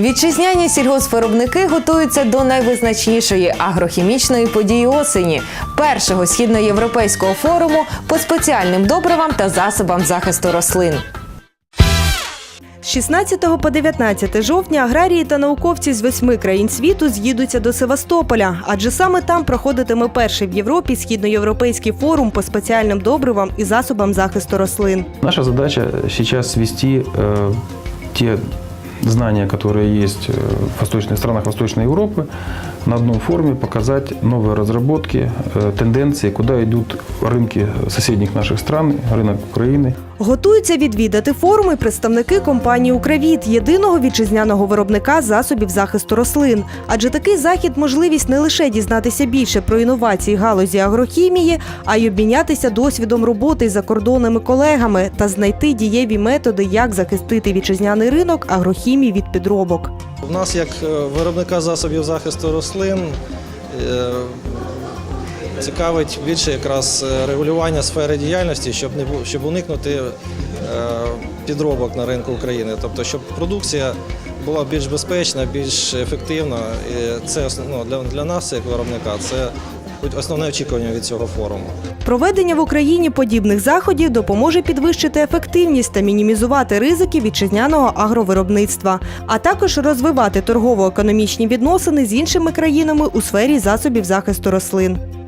Вітчизняні сільгоспвиробники готуються до найвизначнішої агрохімічної події осені першого східноєвропейського форуму по спеціальним добривам та засобам захисту рослин. З 16 по 19 жовтня аграрії та науковці з восьми країн світу з'їдуться до Севастополя, адже саме там проходитиме перший в Європі східноєвропейський форум по спеціальним добривам і засобам захисту рослин. Наша задача сейчас свести э, те знания, которые есть э, в восточных странах Восточной Европы, на одном форуме показать новые разработки, э, тенденции, куда идут рынки соседних наших стран, рынок Украины. Готуються відвідати форум представники компанії Укравіт, єдиного вітчизняного виробника засобів захисту рослин. Адже такий захід можливість не лише дізнатися більше про інновації галузі агрохімії, а й обмінятися досвідом роботи з закордонними колегами та знайти дієві методи, як захистити вітчизняний ринок агрохімії від підробок. У нас, як е, виробника засобів захисту рослин, е, цікавить більше якраз е, регулювання сфери діяльності, щоб не щоб уникнути е, підробок на ринку України. Тобто, щоб продукція була більш безпечна, більш ефективна. І це ну, для, для нас, як виробника, це основне очікування від цього форуму. Проведення в Україні подібних заходів допоможе підвищити ефективність та мінімізувати ризики вітчизняного агровиробництва, а також розвивати торгово-економічні відносини з іншими країнами у сфері засобів захисту рослин.